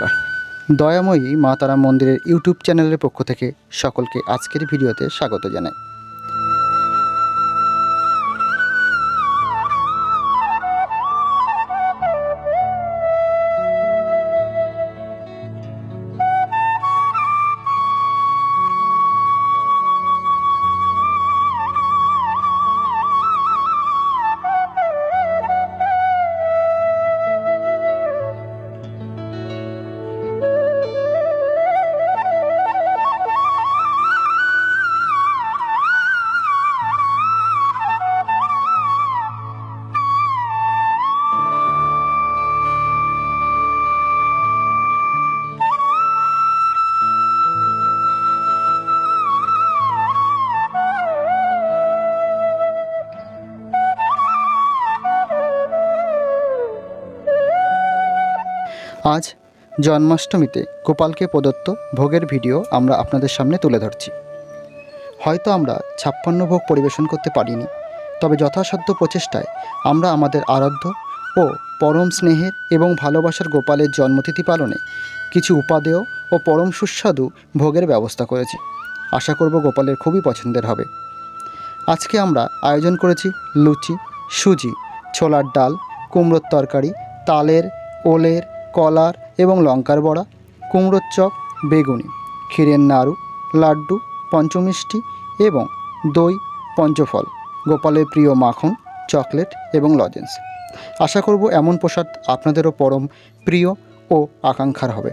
নমস্কার। দয়াময়ী মা তারা মন্দিরের ইউটিউব চ্যানেলের পক্ষ থেকে সকলকে আজকের ভিডিওতে স্বাগত জানাই। আজ জন্মাষ্টমীতে গোপালকে প্রদত্ত ভোগের ভিডিও আমরা আপনাদের সামনে তুলে ধরছি। হয়তো আমরা ছাপ্পান্ন ভোগ পরিবেশন করতে পারিনি, তবে যথাসাধ্য প্রচেষ্টায় আমরা আমাদের আরাধ্য ও পরম স্নেহের এবং ভালোবাসার গোপালের জন্মতিথি পালনে কিছু উপাদেয় ও পরম সুস্বাদু ভোগের ব্যবস্থা করেছি। আশা করব গোপালের খুবই পছন্দের হবে। আজকে আমরা আয়োজন করেছি লুচি, সুজি, ছোলার ডাল, কুমড়োর তরকারি, তালের, ওলের কলার এবং লঙ্কার বড়া, কুমড়োর চপ, বেগুনি, ক্ষীরের নাড়ু, লাড্ডু, পঞ্চমিষ্টি এবং দই, পঞ্চফল, গোপালের প্রিয় মাখন, চকলেট এবং লজেন্স। আশা করব এমন প্রসাদ আপনাদেরও পরম প্রিয় ও আকাঙ্ক্ষার হবে।